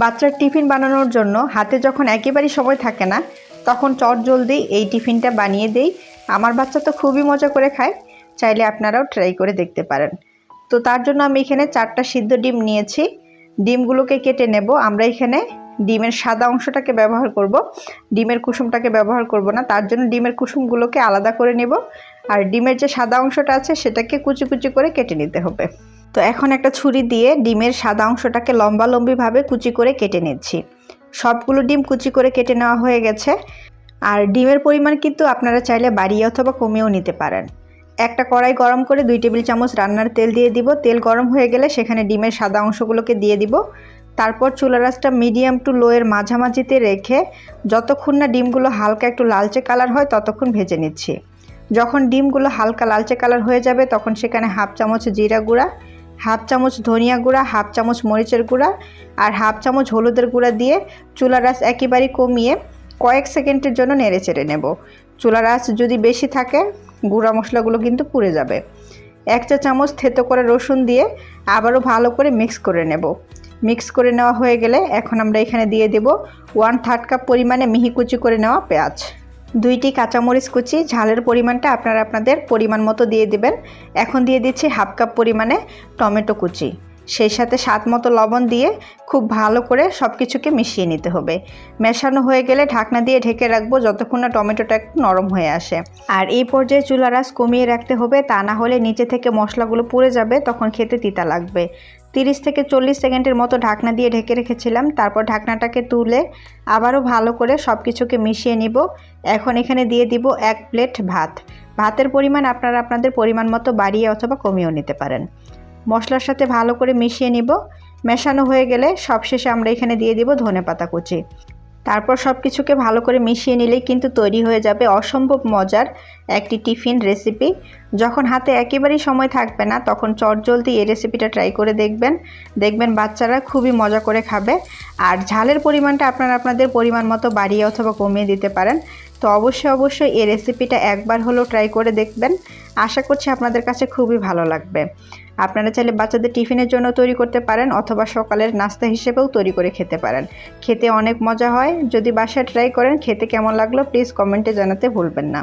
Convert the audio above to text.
বাচ্চার টিফিন বানানোর জন্য হাতে যখন একেবারেই সময় থাকে না, তখন চট জলদি এই টিফিনটা বানিয়ে দেই। আমার বাচ্চা তো খুবই মজা করে খায়, চাইলে আপনারাও ট্রাই করে দেখতে পারেন। তো তার জন্য আমি এখানে চারটা সিদ্ধ ডিম নিয়েছি। ডিমগুলোকে কেটে নেব। আমরা এখানে ডিমের সাদা অংশটাকে ব্যবহার করব। ডিমের কুসুমটাকে ব্যবহার করব না। তার জন্য ডিমের কুসুমগুলোকে আলাদা করে নেব। আর ডিমের যে সাদা অংশটা আছে, সেটাকে কুচি কুচি করে কেটে নিতে হবে। তো এখন একটা ছুরি দিয়ে ডিমের সাদা অংশটাকে লম্বা লম্বিভাবে কুচি করে কেটে নিচ্ছি। সবগুলো ডিম কুচি করে কেটে নেওয়া হয়ে গেছে। আর ডিমের পরিমাণ কিন্তু আপনারা চাইলে বাড়িয়ে অথবা কমিয়েও নিতে পারেন। একটা কড়াই গরম করে দুই টেবিল চামচ রান্নার তেল দিয়ে দিব। তেল গরম হয়ে গেলে সেখানে ডিমের সাদা অংশগুলোকে দিয়ে দিব। তারপর চুলা রাসটা মিডিয়াম টু লোয়ের মাঝামাঝিতে রেখে যতক্ষণ না ডিমগুলো হালকা একটু লালচে কালার হয় ততক্ষণ ভেজে নিচ্ছি। যখন ডিমগুলো হালকা লালচে কালার হয়ে যাবে তখন সেখানে হাফ চামচ জিরা গুঁড়া হাফ চামচ ধনিয়া গুঁড়া, হাফ চামচ মরিচের গুঁড়া আর হাফ চামচ হলুদের গুঁড়া দিয়ে চুলা রাস একেবারে কমিয়ে কয়েক সেকেন্ডের জন্য নেড়ে চেড়ে নেব। চুলা রাস যদি বেশি থাকে, গুঁড়া মশলাগুলো কিন্তু পুড়ে যাবে। এক চা চামচ থেতো করে রসুন দিয়ে আবারও ভালো করে মিক্স করে নেব। মিক্স করে নেওয়া হয়ে গেলে এখন আমরা এখানে দিয়ে দেব ওয়ান থার্ড কাপ পরিমাণে মিহি কুচি করে নেওয়া পেঁয়াজ। দুইটি কাঁচামরিচ কুচি, ঝালের পরিমাণটা আপনারা আপনাদের পরিমাণ মতো দিয়ে দিবেন। এখন দিয়ে দিচ্ছি হাফ কাপ পরিমাণে টমেটো কুচি। সেই সাথে স্বাদ মতো লবণ দিয়ে খুব ভালো করে সব কিছুকে মিশিয়ে নিতে হবে। মেশানো হয়ে গেলে ঢাকনা দিয়ে ঢেকে রাখব যতক্ষণ না টমেটোটা একটু নরম হয়ে আসে। আর এই পর্যায়ে চুলা রাস কমিয়ে রাখতে হবে, তা না হলে নিচে থেকে মশলাগুলো পুড়ে যাবে, তখন খেতে তিতা লাগবে। তিরিশ থেকে চল্লিশ সেকেন্ডের মতো ঢাকনা দিয়ে ঢেকে রেখেছিলাম। তারপর ঢাকনাটাকে তুলে আবারও ভালো করে সব কিছুকে মিশিয়ে নিব। এখন এখানে দিয়ে দিব এক প্লেট ভাত। ভাতের পরিমাণ আপনারা আপনাদের পরিমাণ মতো বাড়িয়ে অথবা কমিয়েও নিতে পারেন। মশলার সাথে ভালো করে মিশিয়ে নিব। মেশানো হয়ে গেলে সবশেষে আমরা এখানে দিয়ে দিব ধনে পাতা কুচি। তারপর সব কিছুকে ভালো করে মিশিয়ে নিলেই কিন্তু তৈরি হয়ে যাবে অসম্ভব মজার একটি টিফিন রেসিপি। যখন হাতে একেবারেই সময় থাকবে না, তখন চটজলদি এই রেসিপিটা ট্রাই করে দেখবেন। দেখবেন বাচ্চারা খুবই মজা করে খাবে। আর ঝালের পরিমাণটা আপনারা আপনাদের পরিমাণ মতো বাড়িয়ে অথবা কমিয়ে দিতে পারেন। তো অবশ্যই অবশ্যই এই রেসিপিটা একবার হলেও ট্রাই করে দেখবেন। আশা করছি আপনাদের কাছে খুবই ভালো লাগবে। আপনারা চাইলে বাচ্চাদের টিফিনের জন্য তৈরি করতে পারেন অথবা সকালের নাস্তা হিসেবেও তৈরি করে খেতে পারেন। খেতে অনেক মজা হয়। যদি বাসায় ট্রাই করেন, খেতে কেমন লাগল প্লিজ কমেন্টে জানাতে ভুলবেন না।